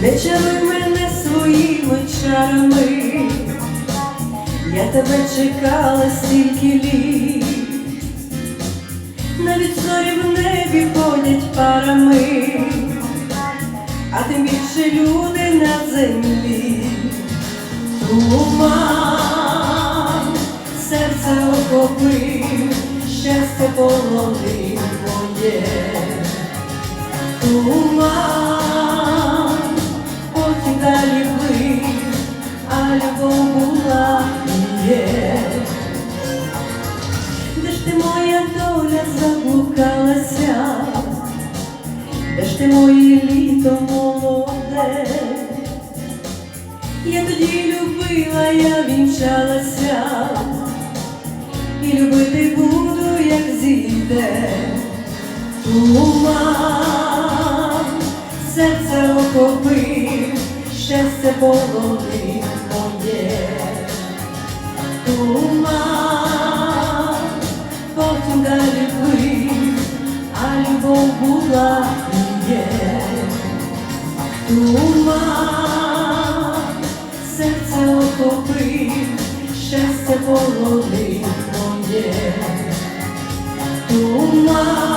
не чаруй мене своїми чарами, я тебе чекала стільки літ, навіть зорі в небі ходять парами, а тим більше люди на землі. Туман, серце охопив, щастя полонив моє. Туман, любов була є. Де ж ти моя доля заблукалася, де ж ти моє літо молоде? Я тоді любила, я вінчалася, і любити буду, як зійде. Туман, серце охопив, щастя полонив. Туман, потім далі плив, а любов була і є. Туман, серце охопив, щастя полонив моє. Туман,